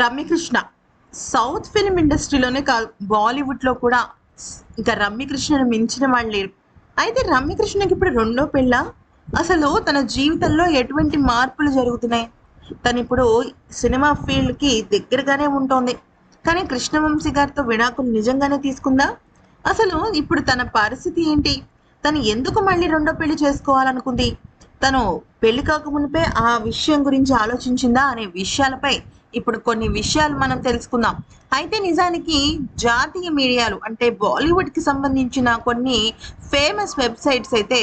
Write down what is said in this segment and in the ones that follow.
Ramyakrishna. South film ఇండస్ట్రీలోనే కాదు బాలీవుడ్లో కూడా ఇంకా రమ్యకృష్ణను మించిన వాళ్ళు లేరు. అయితే రమ్యకృష్ణకి ఇప్పుడు రెండో పెళ్ళ? అసలు తన జీవితంలో ఎటువంటి మార్పులు జరుగుతున్నాయి? తను ఇప్పుడు సినిమా ఫీల్డ్కి దగ్గరగానే ఉంటుంది. కానీ కృష్ణవంశీ గారితో విడాకులు నిజంగానే తీసుకుందా? అసలు ఇప్పుడు తన పరిస్థితి ఏంటి? తను ఎందుకు మళ్ళీ రెండో పెళ్ళి చేసుకోవాలనుకుంది? తను పెళ్ళి కాకమునిపే ఆ విషయం గురించి ఆలోచించిందా అనే విషయాలపై ఇప్పుడు కొన్ని విషయాలు మనం తెలుసుకుందాం. అయితే నిజానికి జాతీయ మీడియాలు అంటే బాలీవుడ్కి సంబంధించిన కొన్ని ఫేమస్ వెబ్సైట్స్ అయితే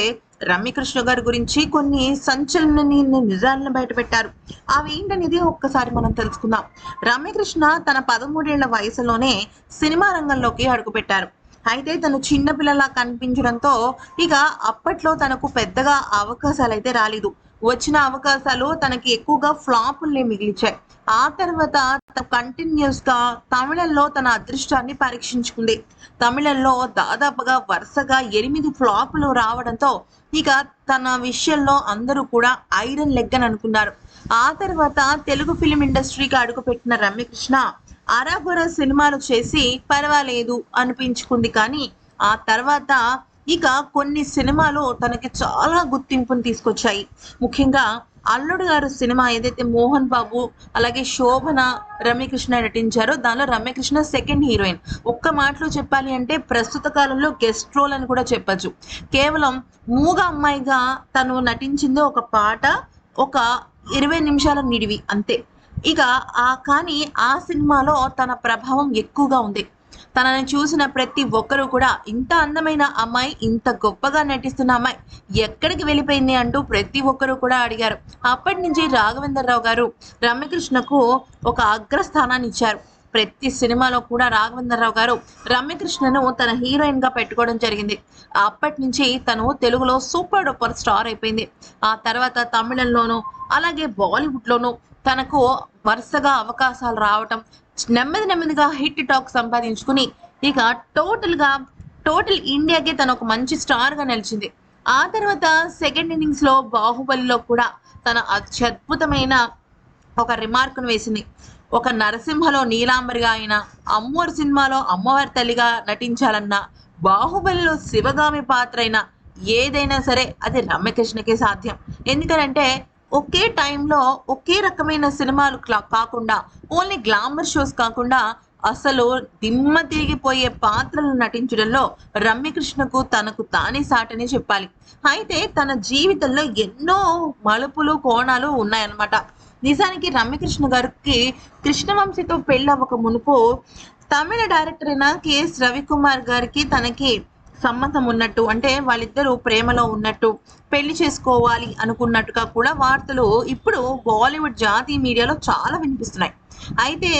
రమ్యకృష్ణ గారి గురించి కొన్ని సంచలన నిజాలను బయటపెట్టారు. అవి ఏంటనేది ఒక్కసారి మనం తెలుసుకుందాం. రమ్యకృష్ణ తన పదమూడేళ్ళ వయసులోనే సినిమా రంగంలోకి అడుగుపెట్టారు. అయితే తను చిన్నపిల్లలా కనిపించడంతో ఇక అప్పట్లో తనకు పెద్దగా అవకాశాలు అయితే రాలేదు. వచ్చిన అవకాశాలు తనకి ఎక్కువగా ఫ్లాపుల్ని మిగిలిచాయి. ఆ తర్వాత కంటిన్యూస్గా తమిళంలో తన అదృష్టాన్ని పరీక్షించుకుంది. తమిళంలో దాదాపుగా వరుసగా ఎనిమిది ఫ్లాపులు రావడంతో ఇక తన విషయంలో అందరూ కూడా ఐరన్ లెగ్ అని అనుకున్నారు. ఆ తర్వాత తెలుగు ఫిలిం ఇండస్ట్రీకి అడుగుపెట్టిన రమ్యకృష్ణ అరాగొర సినిమాలు చేసి పర్వాలేదు అనిపించుకుంది. కానీ ఆ తర్వాత ఇక కొన్ని సినిమాలు తనకి చాలా గుర్తింపును తీసుకొచ్చాయి. ముఖ్యంగా అల్లుడు గారు సినిమా ఏదైతే మోహన్ బాబు అలాగే శోభన రమ్యకృష్ణ నటించారో దానిలో రమ్యకృష్ణ సెకండ్ హీరోయిన్ ఒక్క మాటలో చెప్పాలి అంటే ప్రస్తుత కాలంలో గెస్ట్ రోల్ అని కూడా చెప్పచ్చు. కేవలం మూగ అమ్మాయిగా తను నటించింది ఒక పాట ఒక ఇరవై నిమిషాల నిడివి అంతే. ఇక ఆ కానీ ఆ సినిమాలో తన ప్రభావం ఎక్కువగా ఉంది. తనని చూసిన ప్రతి ఒక్కరూ కూడా ఇంత అందమైన అమ్మాయి ఇంత గొప్పగా నటిస్తున్న అమ్మాయి ఎక్కడికి వెళ్ళిపోయింది అంటూ ప్రతి ఒక్కరూ కూడా అడిగారు. అప్పటి నుంచి రాఘవేంద్రరావు గారు రమ్యకృష్ణకు ఒక అగ్రస్థానాన్ని ఇచ్చారు. ప్రతి సినిమాలో కూడా రాఘవేంద్రరావు గారు రమ్యకృష్ణను తన హీరోయిన్గా పెట్టుకోవడం జరిగింది. అప్పటి నుంచి తను తెలుగులో సూపర్ డూపర్ స్టార్ అయిపోయింది. ఆ తర్వాత తమిళంలోను అలాగే బాలీవుడ్ లోను తనకు వరుసగా అవకాశాలు రావటం నెమ్మది నెమ్మదిగా హిట్ టాక్ సంపాదించుకుని ఇక టోటల్గా టోటల్ ఇండియాకి తను ఒక మంచి స్టార్గా నిలిచింది. ఆ తర్వాత సెకండ్ ఇన్నింగ్స్లో బాహుబలిలో కూడా తన అత్యద్భుతమైన ఒక రిమార్క్ను వేసింది. ఒక నరసింహలో నీలాంబరిగా అయినా అమ్మవారి సినిమాలో అమ్మవారి తల్లిగా నటించాలన్నా బాహుబలిలో శివగామి పాత్ర అయినా ఏదైనా సరే అది రమ్యకృష్ణకే సాధ్యం. ఎందుకంటే ఒకే టైంలో ఒకే రకమైన సినిమాలు క్లా- కాకుండా ఓన్లీ గ్లామర్ షోస్ కాకుండా అసలు దిమ్మ తిరిగిపోయే పాత్రలు నటించడంలో రమ్యకృష్ణకు తనకు తానే సాటని చెప్పాలి. అయితే తన జీవితంలో ఎన్నో మలుపులు కోణాలు ఉన్నాయన్నమాట. నిజానికి రమ్యకృష్ణ గారికి కృష్ణవంశీతో పెళ్ళవ్వక మునుపు తమిళ డైరెక్టర్ అయిన కెఎస్ రవికుమార్ గారికి తనకి సంబంధం ఉన్నట్టు అంటే వాళ్ళిద్దరూ ప్రేమలో ఉన్నట్టు పెళ్ళి చేసుకోవాలి అనుకున్నట్టుగా కూడా వార్తలు ఇప్పుడు బాలీవుడ్ జాతీయ మీడియాలో చాలా వినిపిస్తున్నాయి. అయితే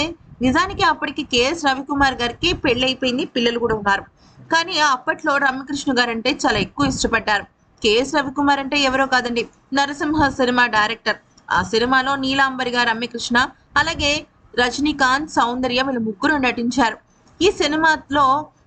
నిజానికి అప్పటికి కెఎస్ రవికుమార్ గారికి పెళ్ళి అయిపోయింది పిల్లలు కూడా ఉన్నారు. కానీ అప్పట్లో రమ్యకృష్ణ గారు అంటే చాలా ఎక్కువ ఇష్టపడ్డారు. కెఎస్ రవికుమార్ అంటే ఎవరో కాదండి నరసింహ సినిమా డైరెక్టర్. ఆ సినిమాలో నీలాంబరిగా గారు రమ్యకృష్ణ అలాగే రజనీకాంత్ సౌందర్య వీళ్ళు ముగ్గురు నటించారు. ఈ సినిమాలో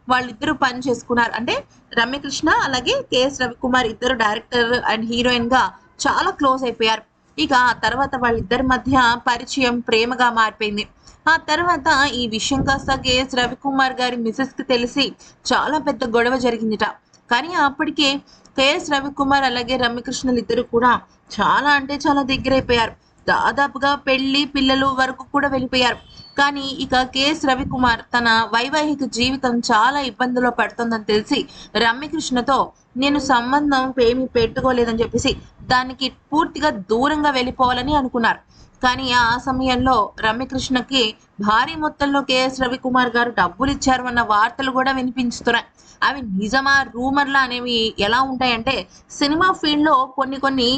వాళ్ళిద్దరూ పని చేసుకున్నారు. అంటే రమ్యకృష్ణ అలాగే కెఎస్ రవికుమార్ ఇద్దరు డైరెక్టర్ అండ్ హీరోయిన్గా చాలా క్లోజ్ అయిపోయారు. ఇక ఆ తర్వాత వాళ్ళిద్దరి మధ్య పరిచయం ప్రేమగా మారిపోయింది. ఆ తర్వాత ఈ విషయం కాస్త కెఎస్ రవికుమార్ గారి మిసెస్కి తెలిసి చాలా పెద్ద గొడవ జరిగిందిట. కానీ అప్పటికే కేఎస్ రవికుమార్ అలాగే రమ్యకృష్ణలు ఇద్దరు కూడా చాలా అంటే చాలా దగ్గరైపోయారు. దాదాపుగా పెళ్ళి పిల్లలు వరకు కూడా వెళ్ళిపోయారు. కానీ ఇక కేఎస్ రవికుమార్ తన వైవాహిక జీవితం చాలా ఇబ్బందుల్లో పడుతుందని తెలిసి రమ్యకృష్ణతో నేను సంబంధం ఏమి పెట్టుకోలేదని చెప్పేసి దానికి పూర్తిగా దూరంగా వెళ్ళిపోవాలని అనుకున్నారు. కానీ ఆ సమయంలో రమ్యకృష్ణకి భారీ మొత్తంలో కేఎస్ రవికుమార్ గారు డబ్బులు ఇచ్చారు అన్న వార్తలు కూడా వినిపించుతున్నాయి. అవి నిజమా రూమర్లు అనేవి ఎలా ఉంటాయంటే సినిమా ఫీల్డ్లో కొన్ని కొన్ని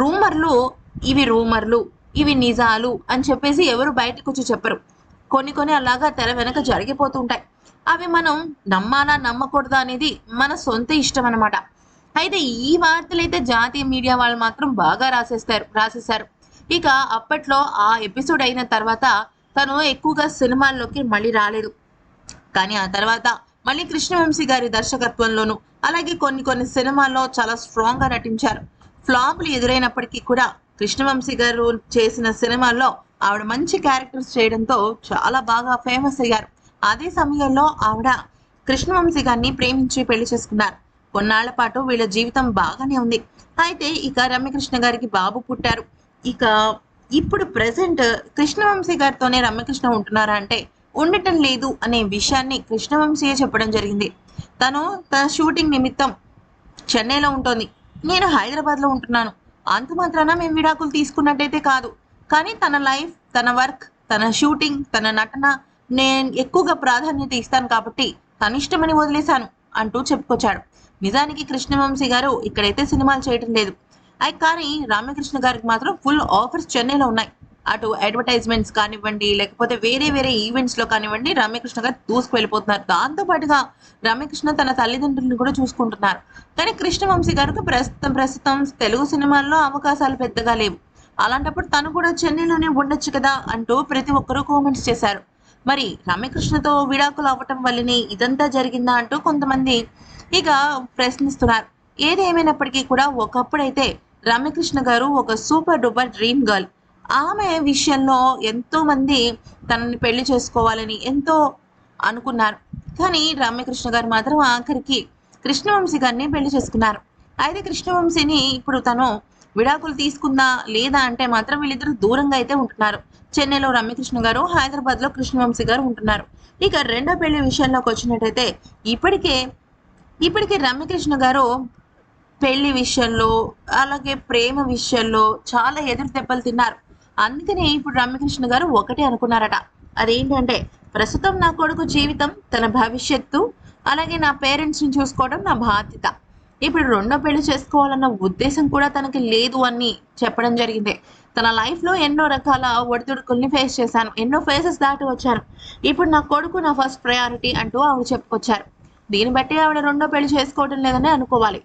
రూమర్లు ఇవి రూమర్లు ఇవి నిజాలు అని చెప్పేసి ఎవరు బయటకు వచ్చి చెప్పరు. కొన్ని కొన్ని అలాగా తెర వెనక జరిగిపోతూ ఉంటాయి. అవి మనం నమ్మాలా నమ్మకూడదా అనేది మన సొంత ఇష్టం అనమాట అయితే ఈ వార్తలు అయితే జాతీయ మీడియా వాళ్ళు మాత్రం బాగా రాసేస్తారు రాసేశారు. ఇక అప్పట్లో ఆ ఎపిసోడ్ అయిన తర్వాత తను ఎక్కువగా సినిమాల్లోకి మళ్ళీ రాలేదు. కానీ ఆ తర్వాత మళ్ళీ కృష్ణవంశీ గారి దర్శకత్వంలోను అలాగే కొన్ని కొన్ని సినిమాల్లో చాలా స్ట్రాంగ్గా నటించారు. ఫ్లాపులు ఎదురైనప్పటికీ కూడా కృష్ణవంశీ గారు చేసిన సినిమాల్లో ఆవిడ మంచి క్యారెక్టర్స్ చేయడంతో చాలా బాగా ఫేమస్ అయ్యారు. అదే సమయంలో ఆవిడ కృష్ణవంశీ గారిని ప్రేమించి పెళ్ళి చేసుకున్నారు. కొన్నాళ్ళ పాటు వీళ్ళ జీవితం బాగానే ఉంది. అయితే ఇక రమ్యకృష్ణ గారికి బాబు పుట్టారు. ఇక ఇప్పుడు ప్రజెంట్ కృష్ణవంశీ గారితోనే రమ్యకృష్ణ ఉంటున్నారా అంటే ఉండటం లేదు అనే విషయాన్ని కృష్ణవంశీయే చెప్పడం జరిగింది. తను తన షూటింగ్ నిమిత్తం చెన్నైలో ఉంటుంది. నేను హైదరాబాద్లో ఉంటున్నాను. అంత మాత్రాన మేము విడాకులు తీసుకున్నట్టయితే కాదు. కానీ తన లైఫ్ తన వర్క్ తన షూటింగ్ తన నటన నేను ఎక్కువగా ప్రాధాన్యత ఇస్తాను కాబట్టి తన ఇష్టమని వదిలేశాను అంటూ చెప్పుకొచ్చాడు. నిజానికి కృష్ణవంశీ గారు ఇక్కడైతే సినిమాలు చేయటం లేదు. అయి కానీ రామకృష్ణ గారికి మాత్రం ఫుల్ ఆఫర్స్ చెన్నైలో ఉన్నాయి. అటు అడ్వర్టైజ్మెంట్స్ కానివ్వండి లేకపోతే వేరే వేరే ఈవెంట్స్లో కానివ్వండి రామకృష్ణ గారు దూసుకువెళ్ళిపోతున్నారు. దాంతోపాటుగా దాంతో పాటుగా రామకృష్ణ తన తల్లిదండ్రులను కూడా చూసుకుంటున్నారు. కానీ కృష్ణవంశీ గారికి ప్రస్తుతం ప్రస్తుతం తెలుగు సినిమాల్లో అవకాశాలు పెద్దగా లేవు. అలాంటప్పుడు తను కూడా చెన్నైలోనే ఉండొచ్చు కదా అంటూ ప్రతి ఒక్కరూ కామెంట్స్ చేశారు. మరి రామకృష్ణతో విడాకులు అవ్వటం వల్లనే ఇదంతా జరిగిందా అంటూ కొంతమంది ఇక ప్రశ్నిస్తున్నారు. ఏదేమైనప్పటికీ కూడా ఒకప్పుడైతే రమ్యకృష్ణ గారు ఒక సూపర్ డూపర్ డ్రీమ్ గర్ల్. ఆమె విషయంలో ఎంతో మంది తనని పెళ్ళి చేసుకోవాలని ఎంతో అనుకున్నారు. కానీ రమ్యకృష్ణ గారు మాత్రం ఆఖరికి కృష్ణవంశీ గారిని పెళ్ళి చేసుకున్నారు. అయితే కృష్ణవంశీని ఇప్పుడు తను విడాకులు తీసుకుందా లేదా అంటే మాత్రం వీళ్ళిద్దరు దూరంగా అయితే ఉంటున్నారు. చెన్నైలో రమ్యకృష్ణ గారు హైదరాబాద్లో కృష్ణవంశీ గారు ఉంటున్నారు. ఇక రెండో పెళ్ళి విషయంలోకి వచ్చినట్టయితే ఇప్పటికే ఇప్పటికే రమ్యకృష్ణ గారు పెళ్ళి విషయంలో అలాగే ప్రేమ విషయంలో చాలా ఎదురు దెబ్బలు తిన్నారు. అందుకనే ఇప్పుడు రమ్యకృష్ణ గారు ఒకటే అనుకున్నారట. అదేంటంటే ప్రస్తుతం నా కొడుకు జీవితం తన భవిష్యత్తు అలాగే నా పేరెంట్స్ని చూసుకోవడం నా బాధ్యత. ఇప్పుడు రెండో పెళ్ళి చేసుకోవాలన్న ఉద్దేశం కూడా తనకి లేదు అని చెప్పడం జరిగింది. తన లైఫ్లో ఎన్నో రకాల ఒడిదుడుకుల్ని ఫేస్ చేశాను. ఎన్నో ఫేసెస్ దాటి వచ్చాను. ఇప్పుడు నా కొడుకు నా ఫస్ట్ ప్రయారిటీ అంటూ ఆవిడ చెప్పుకొచ్చారు. దీన్ని బట్టి ఆవిడ రెండో పెళ్ళి చేసుకోవడం లేదని అనుకోవాలి.